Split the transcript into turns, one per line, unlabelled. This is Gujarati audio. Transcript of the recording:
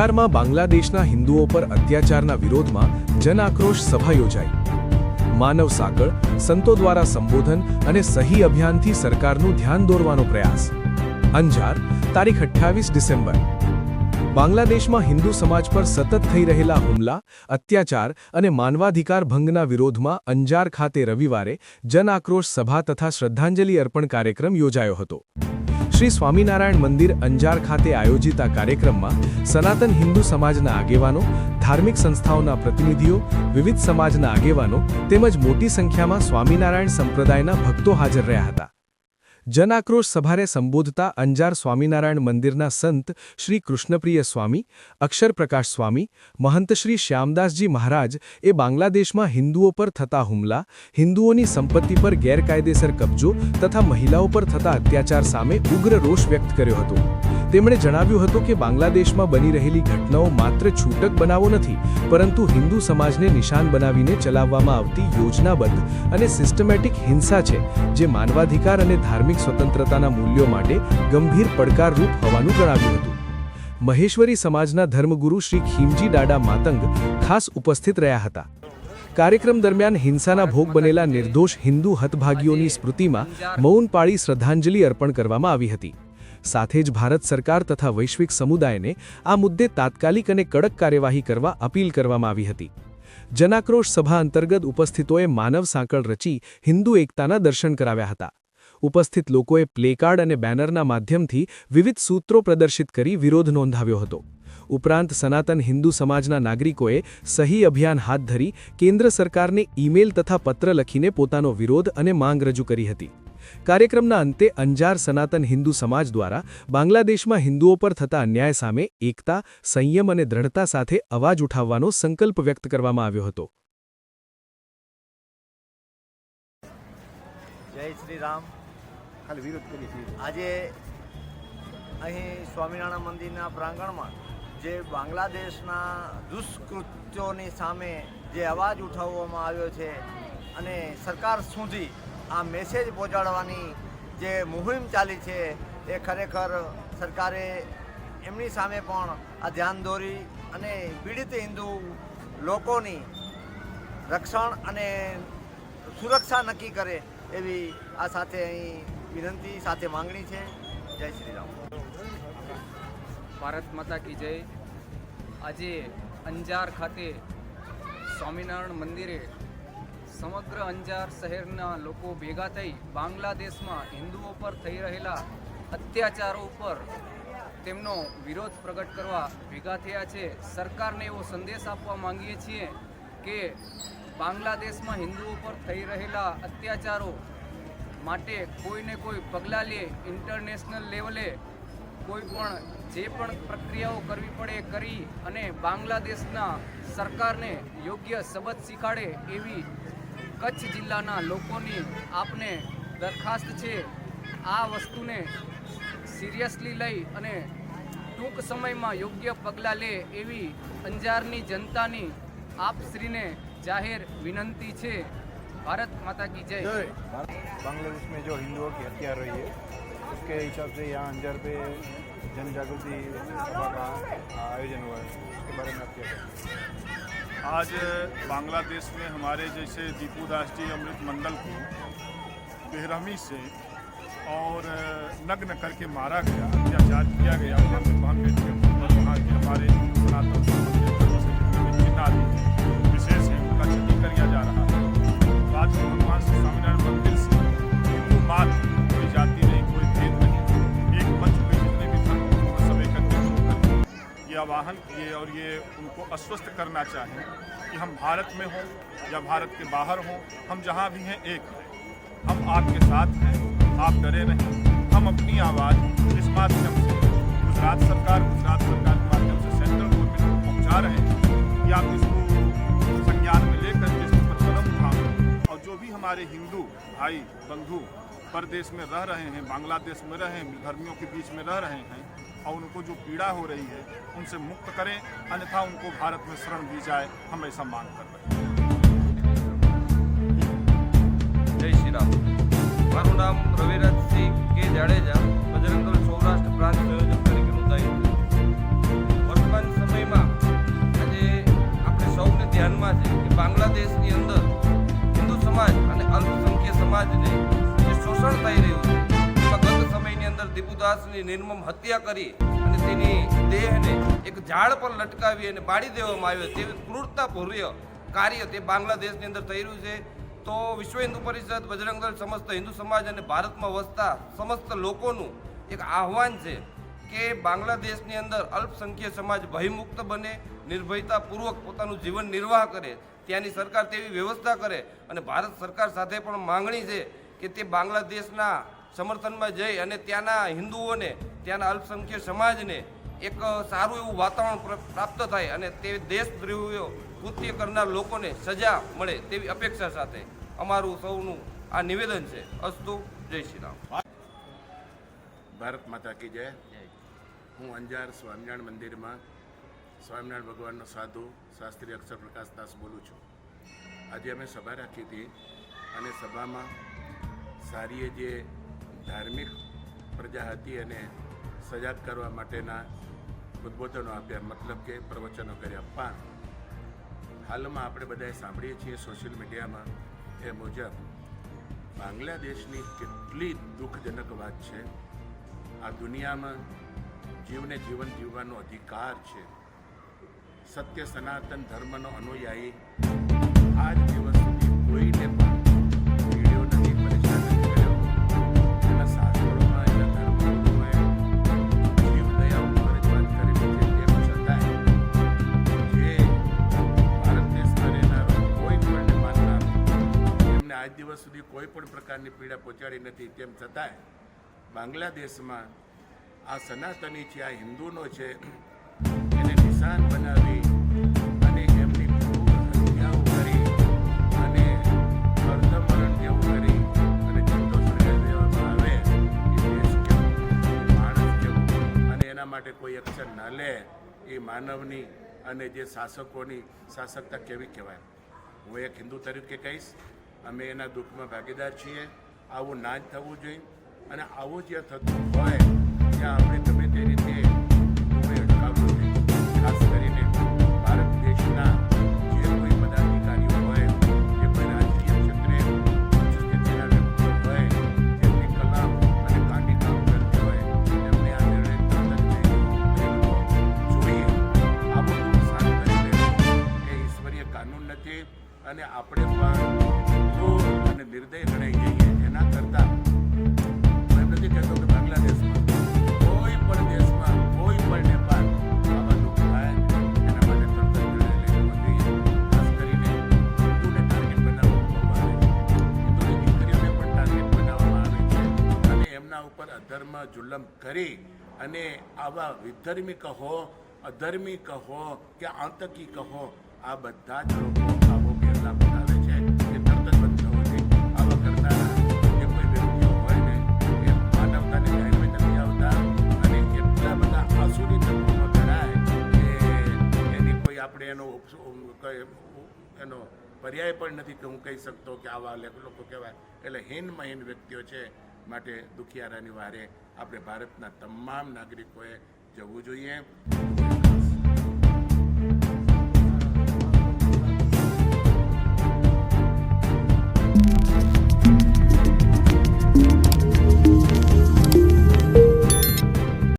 અંજારમાં બાંગ્લાદેશના હિન્દુઓ પર અત્યાચારના વિરોધમાં જન આક્રોશ સભા યોજાઈ. માનવ સાંકળ સંતો દ્વારા સંબોધન અને સહી અભિયાનથી સરકારનું ધ્યાન દોરવાનો પ્રયાસ. અંજાર, તારીખ અઠ્ઠાવીસ ડિસેમ્બર. બાંગ્લાદેશમાં હિન્દુ સમાજ પર સતત થઈ રહેલા હુમલા, અત્યાચાર અને માનવાધિકાર ભંગના વિરોધમાં અંજાર ખાતે રવિવારે જન આક્રોશ સભા તથા શ્રદ્ધાંજલિ અર્પણ કાર્યક્રમ યોજાયો હતો. શ્રી સ્વામિનારાયણ મંદિર અંજાર ખાતે આયોજિત આ કાર્યક્રમમાં સનાતન હિન્દુ સમાજના આગેવાનો, ધાર્મિક સંસ્થાઓના પ્રતિનિધિઓ, વિવિધ સમાજના આગેવાનો તેમજ મોટી સંખ્યામાં સ્વામિનારાયણ સંપ્રદાયના ભક્તો હાજર રહ્યા હતા. જન આક્રોશ સભારે સંબોધતા અંજાર સ્વામિનારાયણ મંદિરના સંત શ્રી કૃષ્ણપ્રિય સ્વામી, અક્ષરપ્રકાશ સ્વામી, મહંત શ્રી શ્યામદાસજી મહારાજ એ બાંગ્લાદેશમાં હિન્દુઓ પર થતા હુમલા, હિન્દુઓની સંપત્તિ પર ગેરકાયદેસર કબજો તથા મહિલાઓ પર થતા અત્યાચાર સામે ઉગ્ર રોષ વ્યક્ત કર્યો હતો. તેમણે જણાવ્યું હતું કે બાંગ્લાદેશમાં બની રહેલી ઘટનાઓ માત્ર છૂટક બનાવો નથી, પરંતુ હિન્દુ સમાજને નિશાન બનાવીને ચલાવવામાં આવતી યોજનાબદ્ધ અને સિસ્ટમેટિક હિંસા છે, જે માનવાધિકાર અને ધાર્મિક સ્વતંત્રતાના મૂલ્યો માટે ગંભીર પડકારરૂપ હોવાનું જણાવ્યું હતું. મહેશ્વરી સમાજના ધર્મગુરુ શ્રી ખીમજી દાડા માતંગ ખાસ ઉપસ્થિત રહ્યા હતા. કાર્યક્રમ દરમિયાન હિંસાના ભોગ બનેલા નિર્દોષ હિન્દુ હતભાગીઓની સ્મૃતિમાં મૌન પાળી શ્રદ્ધાંજલિ અર્પણ કરવામાં આવી હતી. સાથે જ ભારત સરકાર તથા વૈશ્વિક સમુદાયને આ મુદ્દે તાત્કાલિક અને કડક કાર્યવાહી કરવા અપીલ કરવામાં આવી હતી. જનાક્રોશ સભા અંતર્ગત ઉપસ્થિતોએ માનવ સાંકળ રચી હિન્દુ એકતાના દર્શન કરાવ્યા હતા. ઉપસ્થિત લોકોએ પ્લેકાર્ડ અને બેનરના માધ્યમથી વિવિધ સૂત્રો પ્રદર્શિત કરી વિરોધ નોંધાવ્યો હતો. ઉપરાંત સનાતન હિન્દુ સમાજના નાગરિકોએ સહી અભિયાન હાથ ધરી કેન્દ્ર સરકારને ઈમેલ તથા પત્ર લખીને પોતાનો વિરોધ અને માંગ રજૂ કરી હતી. કાર્યક્રમના અંતે અંજાર સનાતન હિન્દુ સમાજ દ્વારા બાંગ્લાદેશમાં હિન્દુઓ પર થતા અન્યાય સામે એકતા સંયમ અને દ્રઢતા સાથે અવાજ ઉઠાવવાનો સંકલ્પ વ્યક્ત કરવામાં આવ્યો હતો.
જય શ્રી રામ.
વિરોધ
આજે અહીં સ્વામિનારાયણ મંદિરના પ્રાંગણમાં જે બાંગ્લાદેશના દુષ્કૃત્યોની સામે જે અવાજ ઉઠાવવામાં આવ્યો છે અને સરકાર સુધી આ મેસેજ પહોંચાડવાની જે મુહિમ ચાલી છે એ ખરેખર સરકારે એમની સામે પણ આ ધ્યાન દોરી અને પીડિત હિન્દુ લોકોની રક્ષણ અને સુરક્ષા નક્કી કરે એવી આ સાથે અહીં વિનંતી સાથે માંગણી છે. જય શ્રી રામ.
ભારત માતા કી જય. આજે અંજાર ખાતે સ્વામિનારાયણ મંદિરે સમગ્ર અંજાર શહેરના લોકો ભેગા થઈ બાંગ્લાદેશમાં હિન્દુઓ પર થઈ રહેલા અત્યાચારો ઉપર તેમનો વિરોધ પ્રગટ કરવા ભેગા થયા છે. સરકારને એવો સંદેશ આપવા માંગીએ છીએ કે બાંગ્લાદેશમાં હિન્દુઓ પર થઈ રહેલા અત્યાચારો માટે કોઈને કોઈ પગલાં લે ઇન્ટરનેશનલ લેવલે કોઈ પણ જે પણ પ્રક્રિયાઓ કરવી પડે કરી અને બાંગ્લાદેશના સરકારને યોગ્ય સબત શીખાડે એવી કચ્છ જિલ્લાના લોકોની આપને દરખાસ્ત છે આ વસ્તુને સિરિયસલી લઈ અને ટૂંક સમયમાં યોગ્ય પગલાં લે એવી અંજારની જનતાની આપશ્રીને જાહેર વિનંતી છે ભારત માતા કી જય
बांग्लादेश में जो हिंदुओं की हत्या रही है उसके हिसाब से यहाँ अंजर पे जन जागृति सभा का आयोजन हुआ है उसके बारे में आप क्या कहेंगे
आज बांग्लादेश में हमारे जैसे दीपू राष्ट्रीय अमृत मंडल को बेरहमी से और नग्न करके मारा गया, अत्याचार किया गया पर वहाँ के हमारे भी विशेष है, उनका क्षति कर जा रहा है। होकर ये और ये उनको आश्वस्त करना चाहें कि हम भारत में हों या भारत के बाहर हों, हम जहाँ भी हैं, एक हैं। हम आपके साथ हैं, आप डरे नहीं। हम अपनी आवाज़ इस माध्यम से गुजरात सरकार गुजरात सरकार के माध्यम से सेंट्रल गवर्नमेंट को पहुँचा रहे हैं कि आप इसको संज्ञान में लेकर के इसके कदम उठाएँ और जो भी हमारे हिंदू भाई, बंधु परदेश में रह रहे हैं, बांग्लादेश में रहे हैं, धर्मियों के बीच में रह रहे हैं और उनको जो पीड़ा हो रही है उनसे मुक्त करें अन्यथा उनको भारत में शरण दी जाए हम ऐसा मांग कर रहे हैं
જય શ્રી રામ મારું નામ રવિરાજસિંહ કે જાડેજા બજરંગ દળ સૌરાષ્ટ્ર પ્રાંત અંદર દીપુદાસની નિર્મમ હત્યા કરી અને તેની દેહને એક ઝાડ પર લટકાવી અને બાળી દેવામાં આવ્યો તેવી ક્રૂરતાભર્ય કાર્ય તે બાંગ્લાદેશની અંદર થઈ રહ્યું છે. તો વિશ્વ હિન્દુ પરિષદ, બજરંગ સમસ્ત હિન્દુ સમાજ અને ભારતમાં વસતા સમસ્ત લોકોનું એક આહવાન છે કે બાંગ્લાદેશની અંદર અલ્પસંખ્ય સમાજ ભયમુક્ત બને, નિર્ભયતાપૂર્વક પોતાનું જીવન નિર્વાહ કરે, ત્યાંની સરકાર તેવી વ્યવસ્થા કરે અને ભારત સરકાર સાથે પણ માંગણી છે કે તે બાંગ્લાદેશના સમર્થનમાં જઈ અને ત્યાંના હિન્દુઓને ત્યાંના અલ્પસંખ્ય સમાજને એક સારું એવું વાતાવરણ પ્ર- પ્રાપ્ત થાય અને તે દેશદ્રોહીઓ કૃત્ય કરનાર લોકોને સજા મળે તેવી અપેક્ષા સાથે અમારું સૌનું આ નિવેદન છે. અસ્તુ જય શ્રી રામ.
ભારત માતા કી જય. હું અંજાર સ્વામિનારાયણ મંદિરમાં સ્વામિનારાયણ ભગવાનનો સાધુ શાસ્ત્રી અક્ષર પ્રકાશ દાસ બોલું છું. આજે અમે સભા રાખી હતી અને સભામાં સારીએ જે ધાર્મિક પ્રજા હતી અને સજાગ કરવા માટેના ઉદ્બોધનો આપ્યા, મતલબ કે પ્રવચનો કર્યા. પણ હાલમાં આપણે બધાએ સાંભળીએ છીએ સોશિયલ મીડિયામાં એ મુજબ બાંગ્લાદેશની કેટલી દુઃખજનક વાત છે. આ દુનિયામાં જીવને જીવન જીવવાનો અધિકાર છે. સત્ય સનાતન ધર્મનો અનુયાયી આજ દિવસ સુધી કોઈને કોઈ પણ પ્રકારની પીડા પહોંચાડી નથી, તેમ છતાંય બાંગ્લાદેશમાં આ સનાતની છે, આ હિન્દુનો છે, એને નિશાન બનાવી અને એમની અને અર્ધમરણ જેવું કરી અને આવે એ અને એના માટે કોઈ એક્શન ન લે એ માનવની અને જે શાસકોની શાસકતા કેવી કહેવાય? હું એક હિન્દુ તરીકે કહીશ અમે એના દુઃખમાં ભાગીદાર છીએ. આવું ના જ થવું જોઈએ. અને આવું જ્યાં થતું હોય, ત્યાં આપણે તમે તે રીતે અને આપણે પણ ક્રૂર અને નિર્દય લડાઈ જઈએ, એના કરતાં હું એમ નથી કહેતો કે બાંગ્લાદેશમાં કોઈ પણ દેશમાં, કોઈ પણ નેપાળ બનાવવામાં આવે છે. અને એમના ઉપર અધર્મ જુલમ કરી અને આવા વિધર્મી કહો, અધર્મી કહો કે આતંકી કહો, આ બધા જ લોકો પર્યાય પણ નથી કે હું કહી શકતો કે આવા લોકો કહેવાય. એટલે હીનમાં હીન વ્યક્તિઓ છે માટે દુખિયારાની વારે આપણે ભારતના તમામ નાગરિકોએ જવું જોઈએ.